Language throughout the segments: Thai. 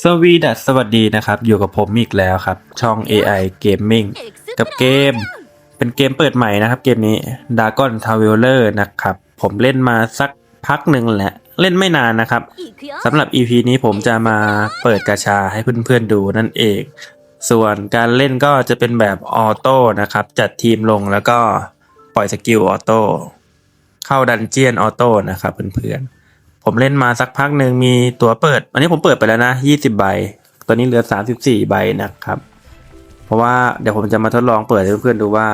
สวีดัสสวัสดีนะครับ อยู่กับผมอีกแล้วครับ ช่อง AI Gaming กับเกม เป็นเกมเปิดใหม่นะครับ เกมนี้ Dragon Traveler นะครับ ผมเล่นมาสักพักหนึ่งแหละ เล่นไม่นานนะครับสำหรับ EP นี้ผมจะมาเปิดกาชาให้เพื่อนๆดูนั่นเอง ส่วนการเล่นก็จะเป็นแบบออโต้นะครับ จัดทีมลงแล้วก็ปล่อยสกิลออโต้เข้าดันเจียนออโต้นะครับเพื่อนๆ ผมเล่นมาสักพักหนึ่งมีตัวเปิด อันนี้ผมเปิดไปแล้วนะยี่สิบใบ ตอนนี้เหลือสามสิบสี่ใบนะครับ เพราะว่าเดี๋ยวผมจะมาทดลองเปิดให้เพื่อนๆดูว่า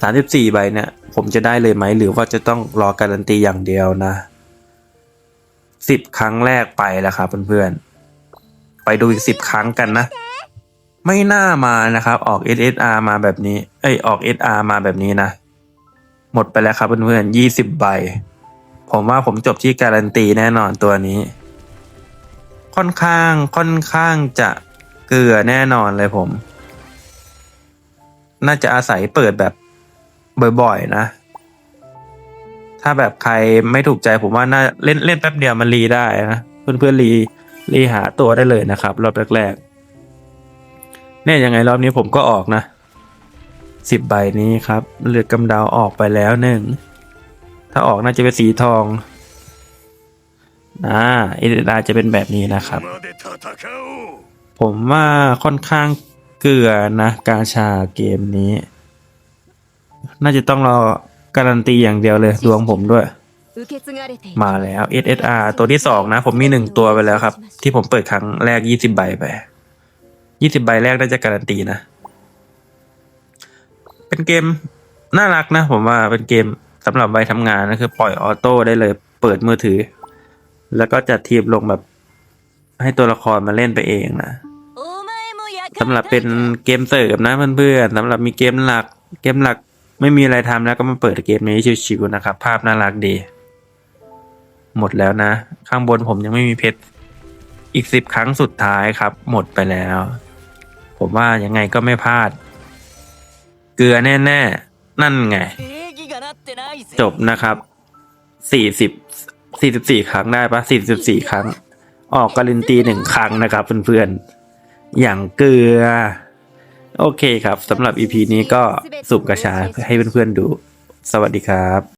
สามสิบสี่ใบเนี่ย ผมจะได้เลยไหมหรือว่าจะต้องรอการันตีอย่างเดียวนะสิบครั้งแรกไปแล้วครับเพื่อนๆ ไปดูอีกสิบครั้งกันนะ ไม่น่ามานะครับ ออก SSR มาแบบนี้ เอ้ยออก SR มาแบบนี้นะ หมดไปแล้วครับเพื่อนๆยี่สิบใบ ผมว่าผมจบที่การันตีแน่นอนตัวนี้ ค่อนข้างค่อนข้างจะเกลือแน่นอนเลยผม น่าจะอาศัยเปิดแบบบ่อยๆนะ ถ้าแบบใครไม่ถูกใจผมว่าน่าเล่นเล่นแป๊บเดียวมันรีได้นะเพื่อนๆรีรีหาตัวได้เลยนะครับ รอบแรกๆเนี่ยยังไงรอบนี้ผมก็ออกนะสิบใบนี้ครับเลือดกำเดาออกไปแล้วหนึ่ง ถ้าออกน่าจะเป็นสีทองอ่าเอเดดาจะเป็นแบบนี้นะครับ ผมว่าค่อนข้างเกลือนะ กาชาเกมนี้ น่าจะต้องรอการันตีอย่างเดียวเลย ดวงผมด้วย มาแล้ว SSR ตัวที่สองนะ ผมมีหนึ่งตัวไปแล้วครับ ที่ผมเปิดครั้งแรกยี่สิบใบไปยี่สิบใบแรกน่าจะการันตีนะ เป็นเกมน่ารักนะ ผมว่าเป็นเกม สำหรับวัยทำงานนะคือปล่อยออโต้ได้เลย เปิดมือถือ แล้วก็จัดทีมลงแบบ ให้ตัวละครมาเล่นไปเองนะสำหรับเป็นเกมเสิร์ฟนะเพื่อนๆสำหรับมีเกมหลัก เกมหลักไม่มีอะไรทำแล้วก็มาเปิดเกมนี้ชิวๆนะครับ ภาพน่ารักดี หมดแล้วนะ ข้างบนผมยังไม่มีเพชรอีกสิบครั้งสุดท้ายครับ หมดไปแล้ว ผมว่ายังไงก็ไม่พลาด เกลือแน่ ๆ นั่นไง จบนะครับสี่สิบสี่สิบสี่ครั้งได้ปะสี่สิบสี่ครั้ง ออกการันตีหนึ่งครั้งนะครับเพื่อนๆ อย่างเกลือ โอเคครับสำหรับอีพีนี้ก็สุบกระชาให้เพื่อนๆดู สวัสดีครับ